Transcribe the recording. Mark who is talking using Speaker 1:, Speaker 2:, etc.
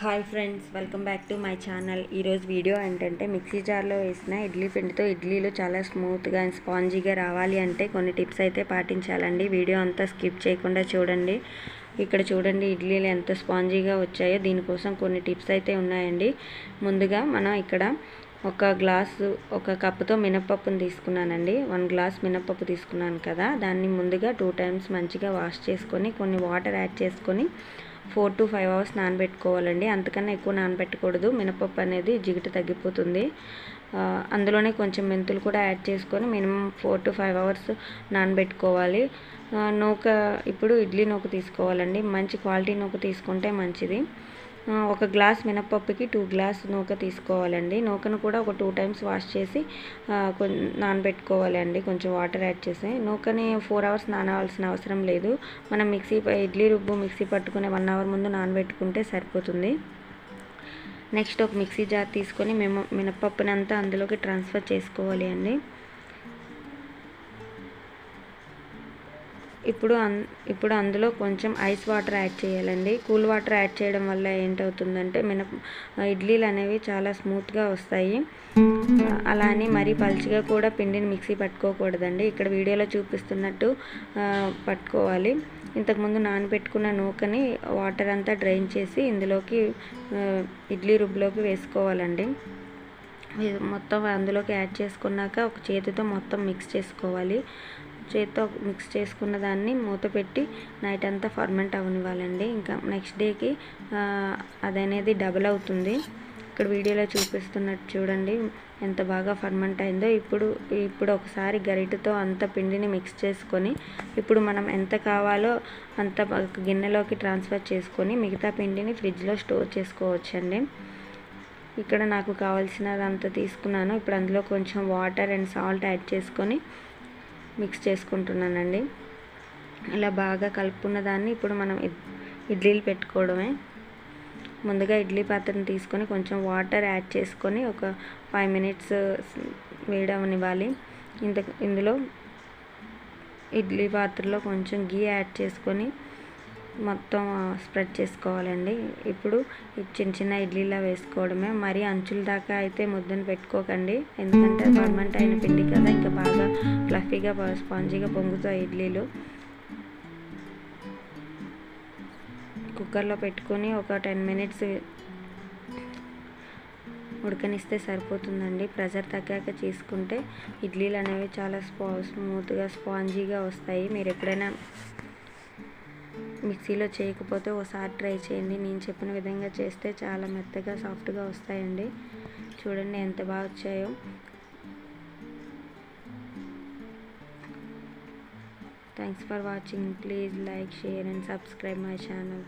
Speaker 1: Hi friends welcome back to my channel. ఈరోజు video ఏంటంటే mixie జార్లో వేసిన ఇడ్లీ పిండితో ఇడ్లీలు చాలా స్మూత్గా అండ్ స్పాంజీగా రావాలి అంటే కొన్ని టిప్స్ అయితే పాటించాలండి. వీడియో అంతా స్కిప్ చేయకుండా చూడండి. ఇక్కడ చూడండి ఇడ్లీలు ఎంత స్పాంజీగా వచ్చాయో. దీనికోసం కొన్ని టిప్స్ అయితే ఉన్నాయండి. ముందుగా మనం ఇక్కడ ఒక గ్లాసు ఒక కప్పుతో మినపప్పును తీసుకున్నానండి. వన్ గ్లాస్ మినపప్పు తీసుకున్నాను కదా. దాన్ని ముందుగా టూ టైమ్స్ మంచిగా వాష్ చేసుకొని కొన్ని వాటర్ యాడ్ చేసుకొని ఫోర్ టు ఫైవ్ అవర్స్ నానబెట్టుకోవాలండి. అంతకన్నా ఎక్కువ నానబెట్టకూడదు. మినపప్పు అనేది జిగుట తగ్గిపోతుంది. అందులోనే కొంచెం మెంతులు కూడా యాడ్ చేసుకొని minimum four to five hours నానబెట్టుకోవాలి. నూక ఇప్పుడు ఇడ్లీ నూక తీసుకోవాలండి. మంచి క్వాలిటీ నూక తీసుకుంటే మంచిది. ఒక గ్లాస్ మినపప్పుకి టూ గ్లాస్ నూక తీసుకోవాలండి. నూకను కూడా ఒక టూ టైమ్స్ వాష్ చేసి నానబెట్టుకోవాలండి. కొంచెం వాటర్ యాడ్ చేసి. నూకని ఫోర్ అవర్స్ నానవలసిన అవసరం లేదు. మనం మిక్సీ ఇడ్లీ రుబ్బు మిక్సీ పట్టుకునే వన్ అవర్ ముందు నానబెట్టుకుంటే సరిపోతుంది. నెక్స్ట్ ఒక మిక్సీ జార్ తీసుకొని మేము మినపప్పునంతా అందులోకి ట్రాన్స్ఫర్ చేసుకోవాలి అండి. ఇప్పుడు అన్ ఇప్పుడు అందులో కొంచెం ఐస్ వాటర్ యాడ్ చేయాలండి. కూల్ వాటర్ యాడ్ చేయడం వల్ల ఏంటవుతుందంటే మినప ఇడ్లీలు అనేవి చాలా స్మూత్గా వస్తాయి. అలా అని మరీ పలుచగా కూడా పిండిని మిక్సీ పట్టుకోకూడదండి. ఇక్కడ వీడియోలో చూపిస్తున్నట్టు పట్టుకోవాలి. ఇంతకుముందు నానబెట్టుకున్న నూకని వాటర్ అంతా డ్రైన్ చేసి ఇందులోకి ఇడ్లీ రుబ్బులోకి వేసుకోవాలండి. మొత్తం అందులోకి యాడ్ చేసుకున్నాక ఒక చేతితో మొత్తం మిక్స్ చేసుకోవాలి. చేత్తో మిక్స్ చేసుకున్న దాన్ని మూత పెట్టి నైట్ అంతా ఫర్మెంట్ అవనివ్వాలండి. ఇంకా నెక్స్ట్ డేకి అది అనేది డబుల్ అవుతుంది. ఇక్కడ వీడియోలో చూపిస్తున్నట్టు చూడండి ఎంత బాగా ఫర్మెంట్ అయిందో. ఇప్పుడు ఇప్పుడు ఒకసారి గరిటతో అంత పిండిని మిక్స్ చేసుకొని ఇప్పుడు మనం ఎంత కావాలో అంత గిన్నెలోకి ట్రాన్స్ఫర్ చేసుకొని మిగతా పిండిని ఫ్రిడ్జ్లో స్టోర్ చేసుకోవచ్చండి. ఇక్కడ నాకు కావాల్సినదంతా తీసుకున్నాను. ఇప్పుడు అందులో కొంచెం వాటర్ అండ్ సాల్ట్ యాడ్ చేసుకొని మిక్స్ చేసుకుంటున్నానండి. ఇలా బాగా కలుపుకున్న దాన్ని ఇప్పుడు మనం ఇడ్- ఇడ్లీలు పెట్టుకోవడమే. ముందుగా ఇడ్లీ పాత్రను తీసుకొని కొంచెం వాటర్ యాడ్ చేసుకొని ఒక ఫైవ్ మినిట్స్ వేయడమనివ్వాలి ఇంత ఇందులో ఇడ్లీ పాత్రలో కొంచెం గీ యాడ్ చేసుకొని మొత్తం స్ప్రెడ్ చేసుకోవాలండి. ఇప్పుడు చిన్న చిన్న ఇడ్లీలా వేసుకోవడమే. మరి అంచుల దాకా అయితే ముద్దను పెట్టుకోకండి. ఎందుకంటే పర్మనెంట్ అయిన పిండి కదా ఇంకా బాగా ఫ్లఫీగా స్పాంజీగా పొంగుతాయి ఇడ్లీలు. కుక్కర్లో పెట్టుకొని ఒక టెన్ మినిట్స్ ఉడకనిస్తే సరిపోతుందండి. ప్రెషర్ తగ్గాక చేసుకుంటే ఇడ్లీలు అనేవి చాలా స్పా స్మూత్గా స్పాంజీగా వస్తాయి. మీరు ఎప్పుడైనా మిక్సీలో చేయకపోతే ఒకసారి ట్రై చేయండి. నేను చెప్పిన విధంగా చేస్తే చాలా మెత్తగా సాఫ్ట్గా వస్తాయండి. చూడండి ఎంత బాగా వచ్చాయో. Thanks for watching please like share and subscribe my channel